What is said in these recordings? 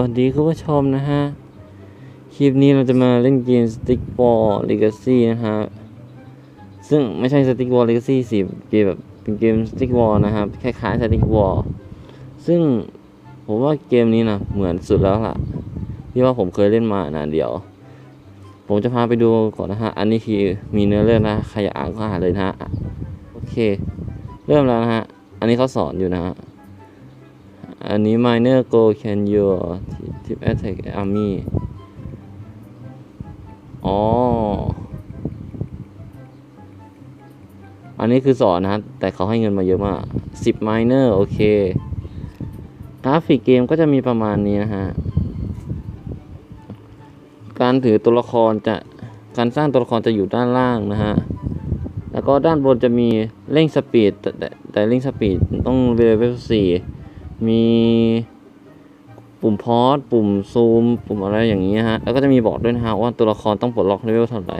วัสดีคุณผู้ชมนะฮะ คลิปนี้เราจะมาเล่นเกม Stick Ball Legacy นะฮะ ซึ่งไม่ใช่ Stick Ball Legacy สิเกมแบบเป็นเกม Stick Ball นะครับ คล้ายๆ Stick Ball ซึ่งผมว่าเกมนี้นะเหมือนสุดแล้วล่ะ ที่ว่าผมเคยเล่นมานะเดี๋ยว ผมจะพาไปดูก่อนนะฮะ อันนี้คือมีเนื้อเรื่องนะใครอยากอ่านก็อ่านเลยนะฮะ โอเค เริ่มแล้วนะฮะ อันนี้เขาสอนอยู่นะฮะ อันนี้ minor go can your tip attack army อ๋อ อันนี้คือสอนนะฮะแต่เขาให้เงินมาเยอะมาก 10 minor โอเค กราฟิกเกมก็จะมีประมาณนี้นะฮะ การถือตัวละครจะ การสร้างตัวละครจะอยู่ด้านล่างนะฮะ แล้วก็ด้านบนจะมีเร่งสปีด แต่เร่งสปีดต้องเลเวลสี่ มีปุ่มพอสปุ่มซูม ปุ่มอะไรอย่างนี้ฮะ แล้วก็จะมีบอกด้วยนะฮะว่าตัวละครต้องปลดล็อกเลเวลเท่าไหร่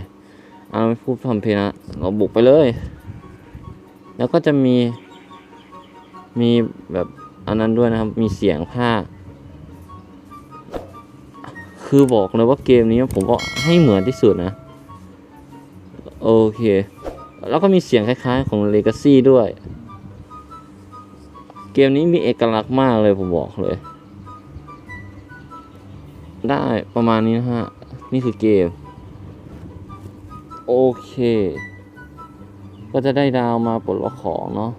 เอาไม่พูดทำเพลนะเราบุกไปเลย แล้วก็จะมีมีแบบอันนั้นด้วยนะครับ มีเสียงภาคคือบอกเลยว่าเกมนี้ผมก็ให้เหมือนที่สุดนะ โอเค แล้วก็มีเสียงคล้ายๆของ Legacy ด้วย เกมนี้มีเอกลักษณ์มากเลยผมบอกเลย ได้ประมาณนี้นะฮะ นี่คือเกม โอเค ก็จะได้ดาวมาปลดล็อกของเนาะ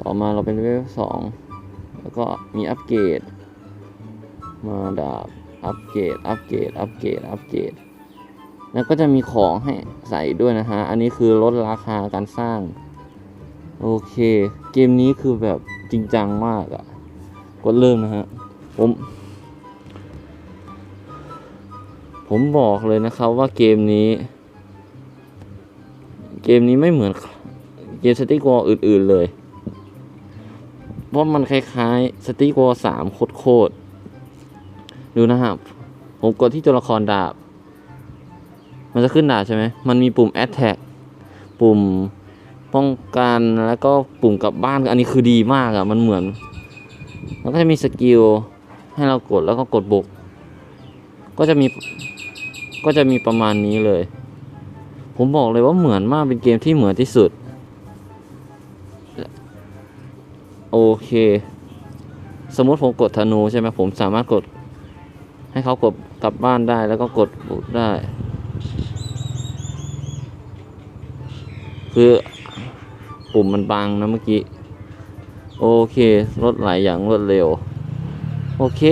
ต่อมาเราเป็นเวลสองแล้วก็มีอัปเกรด มาดาบอัปเกรดอัปเกรดอัปเกรดอัปเกรดแล้วก็จะมีของให้ใส่ด้วยนะฮะ อันนี้คือลดราคาการสร้าง โอเค เกมนี้คือแบบ จริงจังมากอะ่ะ กดเริ่มนะฮะ ผม ผมบอกเลยนะครับว่าเกมนี้ เกมนี้ไม่เหมือนเกมสติกวออื่น ๆเลย เพราะมันคล้ายๆสติกวอสามโคตรๆดูนะครับ ผมกดที่ตัวละครดาบ มันจะขึ้นดาบใช่ไหม มันมีปุ่ม attack ปุ่ม ป้องกันแล้วก็ปุ่มกลับบ้านอันนี้คือดีมากอะ่ะมันเหมือนมันก็จะมีสกิลให้เรากดแล้วก็กดบุก ก็จะมีก็จะมีประมาณนี้เลย ผมบอกเลยว่าเหมือนมากเป็นเกมที่เหมือนที่สุด โอเค สมมติผมกดธนูใช่ไหมผมสามารถกด ให้เขากดกลับบ้านได้แล้วก็กดบุกได้ คือ ปุ่มมันบังนะเมื่อกี้ โอเค รถไหลอย่างรวดเร็ว โอเค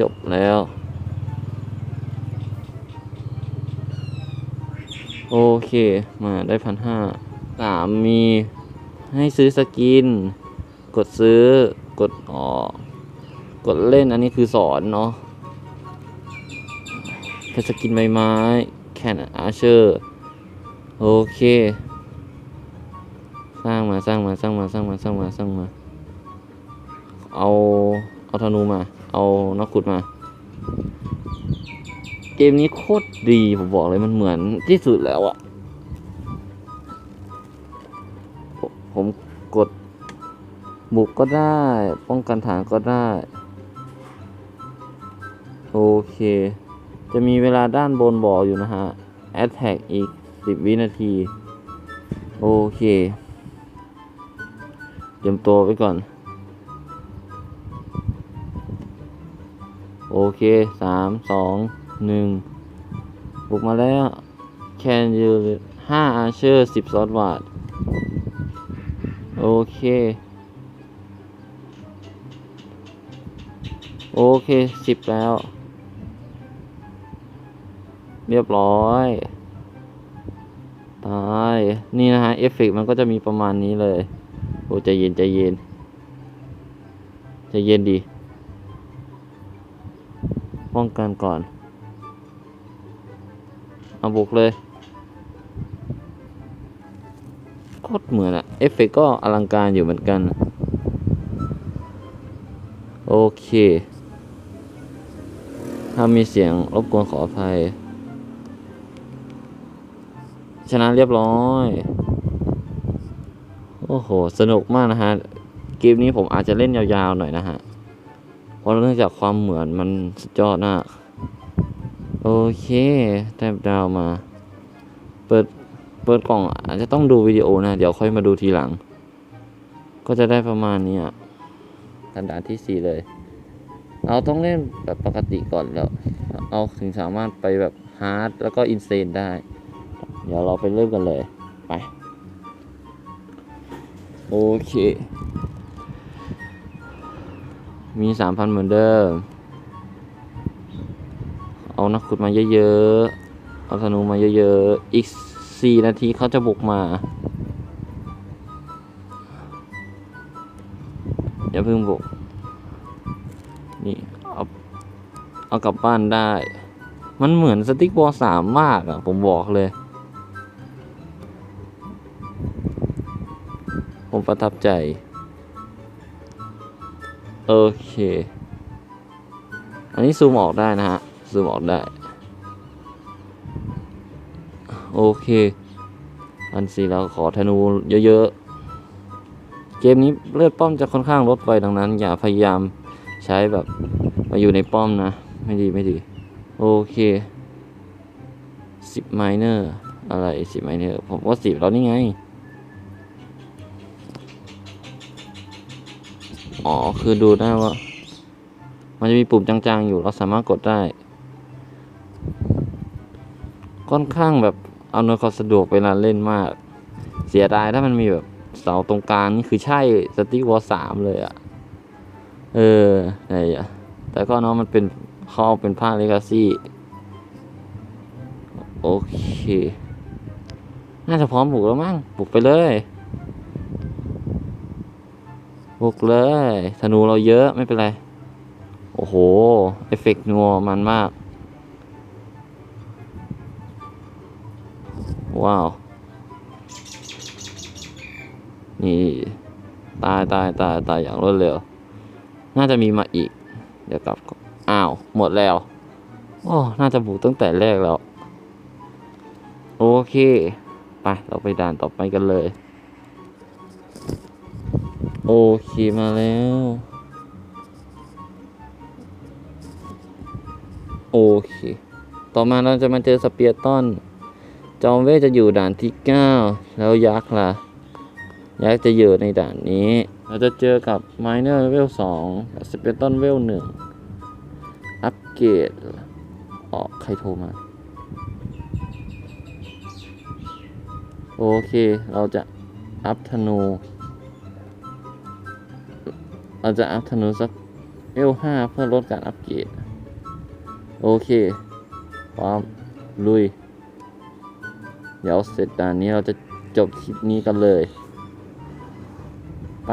จบแล้ว โอเค มาได้พันห้าสามมีให้ซื้อสกิน กดซื้อกดออกกดเล่นอันนี้คือสอนเนาะเพชรสกินใบไม้ แคนอาเชอร์ โอเค สร้างมาสร้างมาสร้างมาสร้างมาสร้างมาสร้างมา เอาเอาธนูมา เอานักขุดมา เกมนี้โคตรดีผมบอกเลยมันเหมือนที่สุดแล้วอะผมผมกดบุกก็ได้ ป้องกันฐานก็ได้ โอเค จะมีเวลาด้านบนบอกอยู่นะฮะ Attack อีก 10 วินาที โอเค รียมตัวไว้ก่อน โอเคสามสองหนึ่งบุกมาแล้ว Can you ห้าอาเชอร์สิบซอสวาดโอเค โอเคสิบแล้ว เรียบร้อย ตาย นี่นะฮะ เอฟเฟกมันก็จะมีประมาณนี้เลย อ้ใจเย็นใจเย็นใจเย็นดี ป้องกันก่อน เอาบุกเลยโคตรเหมือนอะเอฟเฟกก็อลังการอยู่เหมือนกัน โอเค ถ้ามีเสียงรบกวนขออภัย ชนะเรียบร้อย อ้โห สนุกมากนะฮะ เกมนี้ผมอาจจะเล่นยาวๆหน่อยนะฮะ เพราะเนื่องจากความเหมือนมันสุดยอดมาก โอเค แทบดาวมา เปิด เปิดกล่องอาจจะต้องดูวิดีโอนะ เดี๋ยวค่อยมาดูทีหลัง ก็จะได้ประมาณนี้อะสันดานที่สี่เลย เราต้องเล่นแบบปกติก่อนแล้ว เอาถึงสามารถไปแบบฮาร์ดแล้วก็อินเซนได้ เดี๋ยวเราไปเริ่มกันเลย ไป โอเค มีสามพันเหมือนเดิม เอานักขุดมาเยอะๆ เอาธนูมาเยอะๆ อีกสี่นาทีเขาจะบุกมา อย่าเพิ่งบุก นี่ เอา เอากลับบ้านได้ มันเหมือนสติ๊กบอลสามมากอะผมบอกเลย ประทับใจ โอเค อันนี้ซูมออกได้นะฮะ ซูมออกได้ โอเค อันสีเราขอธนูเยอะๆ เกมนี้เลือดป้อมจะค่อนข้างลดไปดังนั้น อย่าพยายามใช้แบบมาอยู่ในป้อมนะ ไม่ดีไม่ดี โอเคสิบไมเนอร์อะไรสิบไมเนอร์ผมว่าสิบแล้วนี่ไง อ๋อ คือดูได้ว่า มันจะมีปุ่มจางๆอยู่ เราสามารถกดได้ ค่อนข้างแบบเอาหน่วยความสะดวกเวลาเล่นมาก เสียดายถ้ามันมีแบบเสาตรงกลางนี่คือใช่สติ๊กวอลสามเลยอะเออไรอะแต่ก็เนาะมันเป็นเขาเอาเป็นภาคเลกาซี่โอเค น่าจะพร้อมบุกแล้วมั้งบุกไปเลย บุกเลยธนูเราเยอะไม่เป็นไร โอ้โห เอฟเฟกต์นัวมันมาก ว้าว นี่ ตายตายตายตายอย่างรวดเร็ว น่าจะมีมาอีก เดี๋ยวกลับก่อนอ้าว หมดแล้วโอ้น่าจะบุกตั้งแต่แรกแล้ว โอเค ไป เราไปด่านต่อไปกันเลย โอเคมาแล้ว โอเค ต่อมาเราจะมาเจอสเปียร์ตันจอมเวทจะอยู่ด่านที่ 9 แล้วยักษ์ล่ะ ยักษ์จะอยู่ในด่านนี้ เราจะเจอกับไมเนอร์เวล2กับสเปียร์ตันเวล1อัปเกรดอ๋อใครโทรมา โอเค เราจะอัพธนู เราจะอัพธนูสักเอลห้าเพื่อลดการอัพเกรด โอเคพร้อมลุย เดี๋ยวเสร็จด่านนี้เราจะจบคลิปนี้กันเลย ไป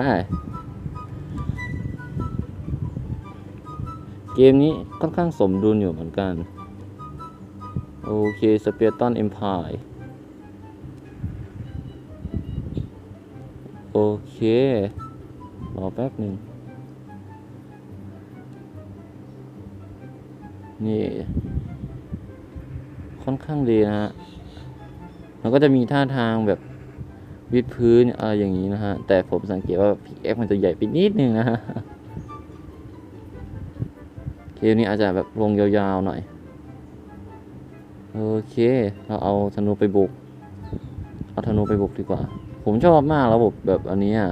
เกมนี้ค่อนข้างสมดุลอยู่เหมือนกัน โอเคสเปียร์ตันเอ็มพายโอเค รอแป๊บหนึ่ง นี่ ค่อนข้างดีนะฮะแล้วก็จะมีท่าทางแบบวิดพื้นอะไรอย่างนี้นะฮะ แต่ผมสังเกตว่า PX มันจะใหญ่ไปนิดนึงนะฮะเกมนี้อาจจะแบบลงยาวๆหน่อย โอเค เราเอาธนูไปบุก เอาธนูไปบุกดีกว่า ผมชอบมากระบบแบบอันนี้อะ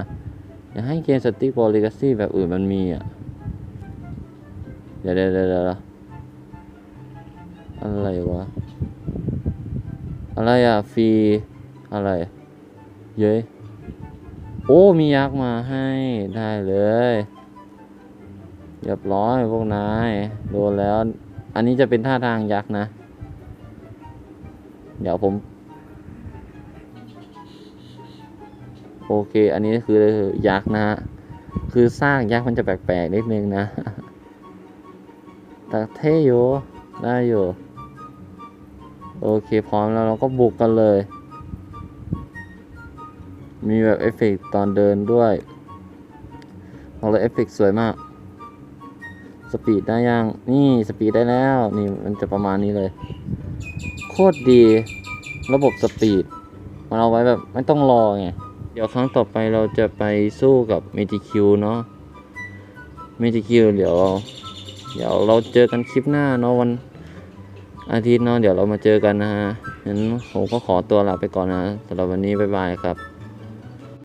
อยากให้เกมสติ๊กบอลเลกาซี่แบบอื่นมันมีอะ เดี๋ยวเดี๋ยวเดี๋ยวเดี๋ยว อะไรวะ อะไรอะฟรีอะไร เย้ยโอ้ มียักษ์มาให้ได้เลยเรียบร้อยพวกนายโดนแล้ว อันนี้จะเป็นท่าทางยักษ์นะ เดี๋ยวผม โอเค อันนี้คือยักษ์นะฮะคือสร้างยักษ์มันจะแปลกๆนิดนึงนะแต่เท่อยู่ได้อยู่ โอเคพร้อมแล้วเราก็บุกกันเลย มีแบบเอฟเฟกต์ตอนเดินด้วยบอกเลยเอฟเฟกต์สวยมาก สปีดได้ยัง นี่สปีดได้แล้ว นี่มันจะประมาณนี้เลย โคตรดีระบบสปีด มันเอาไว้แบบไม่ต้องรอไง เดี๋ยวครั้งต่อไปเราจะไปสู้กับเมจิคิวเนาะไม่จะคิวเดี๋ยว เดี๋ยวเราเจอกันคลิปหน้าเนาะวัน อาทิตย์เนาะเดี๋ยวเรามาเจอกันนะฮะงั้นผมก็ขอตัวลาไปก่อนนะสำหรับวันนี้บ๊ายบายครับ